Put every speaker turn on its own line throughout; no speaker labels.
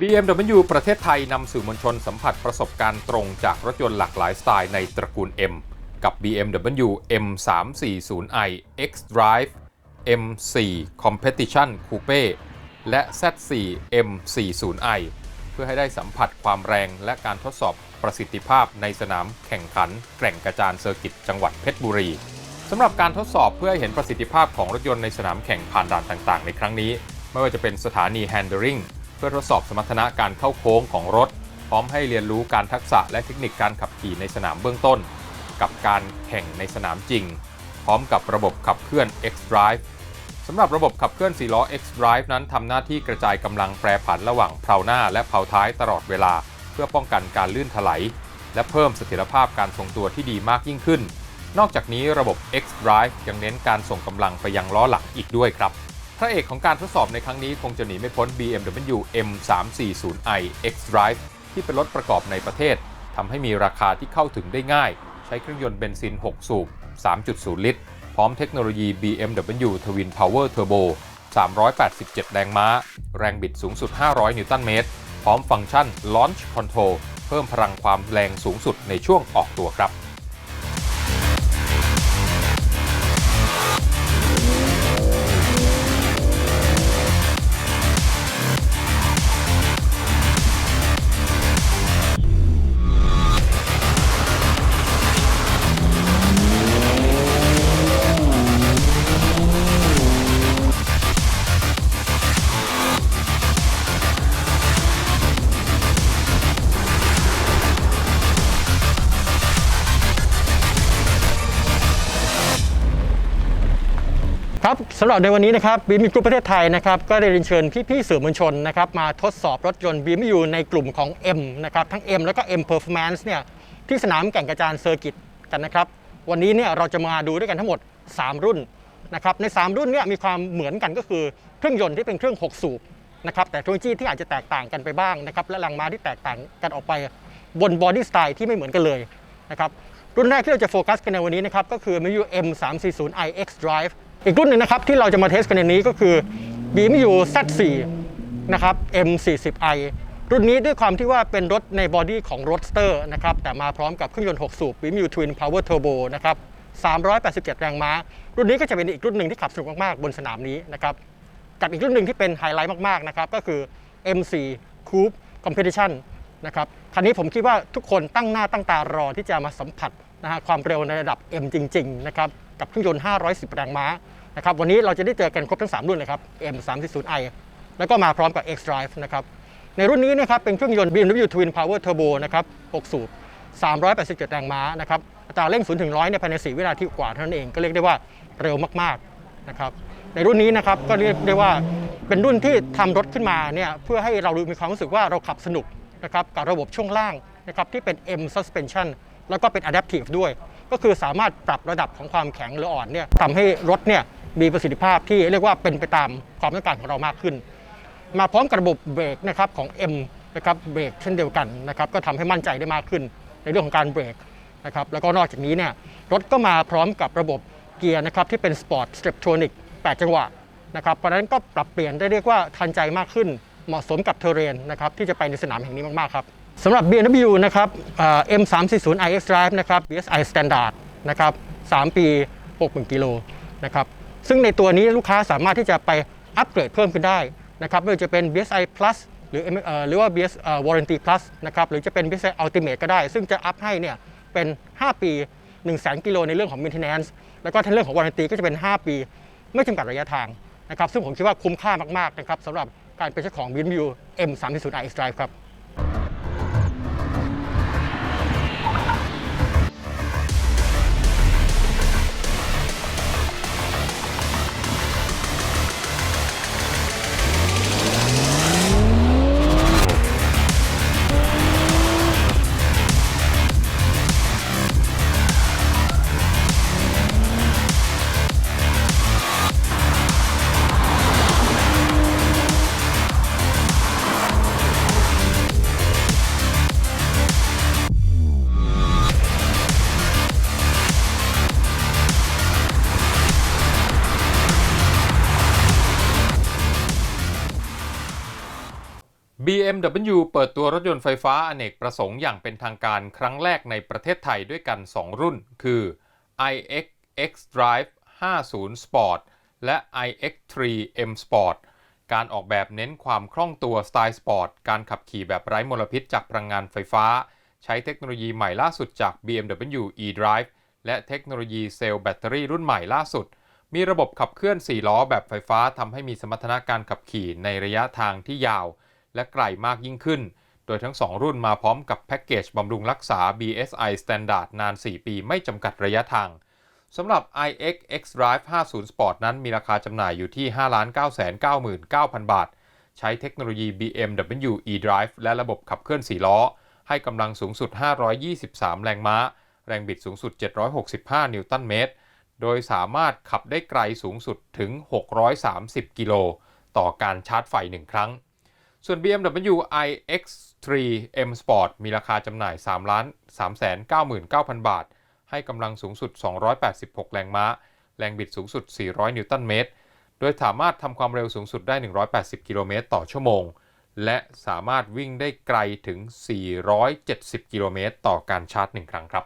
BMW ประเทศไทยนำสื่อมวลชนสัมผัสประสบการณ์ตรงจากรถยนต์หลากหลายสไตล์ในตระกูล M กับ BMW M340i X Drive M4 Competition Coupe และ Z4 M40i เพื่อให้ได้สัมผัสความแรงและการทดสอบประสิทธิภาพในสนามแข่งขันแกร่งกระจานเซอร์กิตจังหวัดเพชรบุรีสำหรับการทดสอบเพื่อให้เห็นประสิทธิภาพของรถยนต์ในสนามแข่งผ่านด่านต่างๆ ในครั้งนี้ ไม่ว่าจะเป็นสถานี Handling เพื่อทดสอบสมรรถนะการเข้าโค้งของรถ พร้อมให้เรียนรู้การทักษะและเทคนิคการขับขี่ในสนามเบื้องต้น กับการแข่งในสนามจริง พร้อมกับระบบขับเคลื่อน X Drive สำหรับระบบขับเคลื่อน4ล้อ X Drive นั้นทำหน้าที่กระจายกำลังแปรผันระหว่างเพลาหน้าและเพลาท้ายตลอดเวลา เพื่อป้องกันการลื่นถลายและเพิ่มเสถียรภาพการทรงตัวที่ดีมากยิ่งขึ้น นอกจากนี้ระบบ X Drive ยังเน้นการส่งกำลังไปยังล้อหลังอีกด้วยครับ พระเอกของการทดสอบในครั้งนี้คงจะหนีไม่พ้น BMW M340i X Drive ที่เป็นรถประกอบในประเทศทำให้มีราคาที่เข้าถึงได้ง่าย ใช้เครื่องยนต์เบนซิน 6 สูบ 3.0 ลิตร พร้อมเทคโนโลยี BMW Twin Power Turbo 387 แรงม้า แรงบิดสูงสุด 500 นิวตันเมตร พร้อมฟังก์ชัน Launch Control เพิ่มพลังความแรงสูงสุดในช่วงออกตัวครับ
ครับสำหรับในวันนี้นะครับบีมิกรุ๊ปประเทศไทยนะครับก็ได้เรียนเชิญพี่ๆสื่อมวลชนนะครับมาทดสอบรถยนต์บีมยูในกลุ่มของ M นะครับทั้ง M แล้วก็ M Performance เนี่ยที่สนามแก่งกระจานเซอร์กิตกันนะครับวันนี้เนี่ยเราจะมาดูด้วยกันทั้งหมด 3 รุ่นนะครับใน 3 รุ่นเนี่ยมีความเหมือนกันก็คือเครื่องยนต์ที่เป็นเครื่อง 6 สูบนะครับแต่เทคโนโลยีที่อาจจะแตกต่างกันไปบ้างนะครับและแรงม้าที่แตกต่างกันออกไปบนบอดี้สไตล์ที่ไม่เหมือนกันเลยนะครับรุ่นแรกที่เราจะโฟกัสกันในวันนี้นะครับก็คือ MU M340i X Drive อีกรุ่นหนึ่งนะครับที่เราจะมาเทสกันในนี้ก็คือ BMW Z4 นะครับ M40i รุ่นนี้ด้วยความที่ว่าเป็นรถในบอดี้ของ Roadster นะครับแต่มาพร้อมกับเครื่องยนต์ 6 สูบ BMW Twin Power Turbo นะครับ387 แรงม้า รุ่นนี้ก็จะเป็นอีกรุ่นหนึ่งที่ขับสนุกมากๆ บนสนามนี้นะครับกับอีกรุ่นหนึ่งที่เป็นไฮไลท์มากๆนะครับก็คือ M4 Coupe Competition นะครับคันนี้ผมคิดว่าทุกคนตั้งหน้าตั้งตารอที่จะมาสัมผัส นะฮะความเร็วในระดับ M จริงๆนะครับกับเครื่องยนต์ 510 แรงม้านะครับวันนี้เราจะได้เจอกันครบทั้ง 3 รุ่นเลยครับ M340i แล้วก็มาพร้อมกับ X Drive นะครับในรุ่นนี้นะครับเป็นเครื่องยนต์ BMW Twin Power Turbo นะครับ6สูบ387 แรงม้านะครับอัตราเร่ง 0 ถึง 100เนี่ยภายใน 4 วินาทีกว่าเท่านั้นเอง ก็เรียกได้ว่าเร็วมากๆนะครับในรุ่นนี้นะครับก็เรียกได้ว่าเป็นรุ่นที่ทำรถขึ้นมาเนี่ยเพื่อให้เรามีความรู้สึกว่าเราขับสนุกนะครับกับระบบช่วงล่างนะครับที่เป็น M suspension แล้วก็เป็น adaptive ด้วย ก็คือสามารถปรับระดับของความแข็งหรืออ่อนเนี่ยทำให้รถเนี่ยมีประสิทธิภาพที่เรียกว่าเป็นไปตามความต้องการของเรามากขึ้น มาพร้อมกับระบบเบรกนะครับของ M นะครับเบรกเช่นเดียวกันนะครับก็ทำให้มั่นใจได้มากขึ้นในเรื่องของการเบรกนะครับแล้วก็นอกจากนี้เนี่ยรถก็มาพร้อมกับระบบเกียร์นะครับที่เป็นสปอร์ตสเตปโทนิก8จังหวะนะครับเพราะฉะนั้นก็ปรับเปลี่ยนได้เรียกว่าทันใจมากขึ้น เหมาะสมกับเทเรนนะครับที่จะไปในสนามแห่งนี้มากๆครับ สำหรับ BMW นะครับ M340 iX Drive นะครับ BSI Standard นะครับ 3 ปี 60,000 กิโลนะครับ ซึ่งในตัวนี้ลูกค้าสามารถที่จะไปอัปเกรดเพิ่มขึ้นได้นะครับไม่ว่าจะเป็น BSI Plus หรือหรือว่า BS Warranty Plus นะครับ หรือจะเป็น BSI Ultimate ก็ได้ ซึ่งจะอัพให้เนี่ยเป็น 5 ปี 1 0 0 0 0 0กิโลในเรื่องของ maintenance แล้วก็ในเรื่องของ warranty ก็จะเป็น 5 ปี ไม่จำกัดระยะทางนะครับ ซึ่งผมคิดว่าคุ้มค่ามากๆนะครับสำหรับการเป็นเจ้าของ BMW M340i X Drive ครับ
BMW เปิดตัวรถยนต์ไฟฟ้าอเนกประสงค์อย่างเป็นทางการครั้งแรกในประเทศไทยด้วยกัน 2 รุ่น คือ iX X Drive 50 Sport และ iX3 M Sport การออกแบบเน้นความคล่องตัวสไตล์สปอร์ต การขับขี่แบบไร้มลพิษจากพลังงานไฟฟ้า ใช้เทคโนโลยีใหม่ล่าสุดจาก BMW eDrive และเทคโนโลยีเซลล์แบตเตอรี่รุ่นใหม่ล่าสุด มีระบบขับเคลื่อน 4 ล้อแบบไฟฟ้าทำให้มีสมรรถนะการขับขี่ในระยะทางที่ยาว และไกลมากยิ่งขึ้น โดยทั้ง 2 รุ่นมาพร้อมกับแพ็กเกจบำรุงรักษา BSI Standard นาน 4 ปีไม่จำกัดระยะทางสำหรับ iX X Drive 50 Sport นั้นมีราคาจำหน่ายอยู่ที่ 5,999,000 บาท ใช้เทคโนโลยี BMW eDrive และระบบขับเคลื่อน 4 ล้อ ให้กำลังสูงสุด 523 แรงม้า แรงบิดสูงสุด 765 นิวตันเมตร โดยสามารถขับได้ไกลสูงสุดถึง 630 กิโล ต่อการชาร์จไฟ 1 ครั้ง ส่วน BMW iX3 M Sport มีราคาจำหน่าย3 399,000 บาท ให้กำลังสูงสุด 286 แรงม้า แรงบิดสูงสุด 400 นิวตันเมตร โดยสามารถทำความเร็วสูงสุดได้ 180 กิโลเมตรต่อชั่วโมง และสามารถวิ่งได้ไกลถึง 470 กิโลเมตรต่อการชาร์จ 1 ครั้งครับ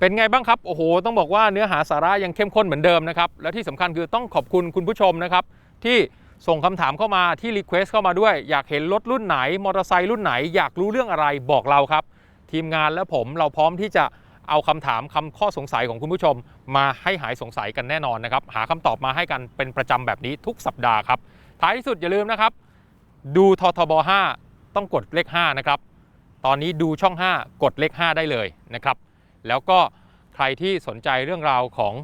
เป็นไงบ้างครับ โอ้โห ต้องบอกว่าเนื้อหาสาระยังเข้มข้นเหมือนเดิมนะครับ และที่สำคัญคือต้องขอบคุณคุณผู้ชมนะครับที่ ส่งคำถามเข้ามาที่รีเควสเข้ามาด้วย อยากเห็นรถรุ่นไหน มอเตอร์ไซค์รุ่นไหน อยากรู้เรื่องอะไรบอกเราครับ ทีมงานและผมเราพร้อมที่จะเอาคำถามคำข้อสงสัยของคุณผู้ชม มาให้หายสงสัยกันแน่นอนนะครับ หาคำตอบมาให้กันเป็นประจำแบบนี้ทุกสัปดาห์ครับ ท้ายที่สุดอย่าลืมนะครับ ดูททบ 5 ต้องกดเลข 5 นะครับ ตอนนี้ดูช่อง 5 กดเลข 5 ได้เลยนะครับ แล้วก็ใครที่สนใจเรื่องราวของ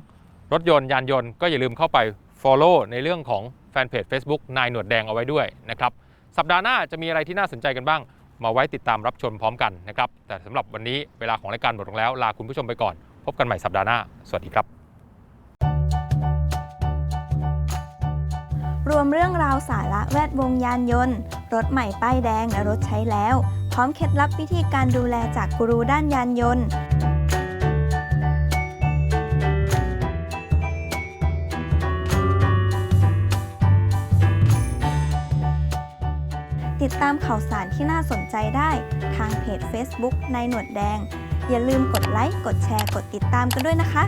รถยนต์ยานยนต์ก็อย่าลืมเข้าไป Follow ในเรื่องของ แฟนเพจ Facebook นายหนวดแดงเอาไว้ด้วยนะครับสัปดาห์หน้าจะมีอะไรที่น่าสนใจกันบ้าง มาไว้ติดตามรับชมพร้อมกันนะครับแต่สำหรับวันนี้เวลาของรายการหมดลงแล้วลาคุณผู้ชมไปก่อน พบกันใหม่สัปดาห์หน้า สวัสดีครับ
รวมเรื่องราวสาระแวดวงยานยนต์ รถใหม่ป้ายแดงและรถใช้แล้ว พร้อมเคล็ดลับวิธีการดูแลจากกูรูด้านยานยนต์ ตามข่าวสารที่น่าสนใจได้ ทางเพจ Facebook นายหนวดแดง อย่าลืมกดไลค์ กดแชร์ กดติดตามกันด้วยนะคะ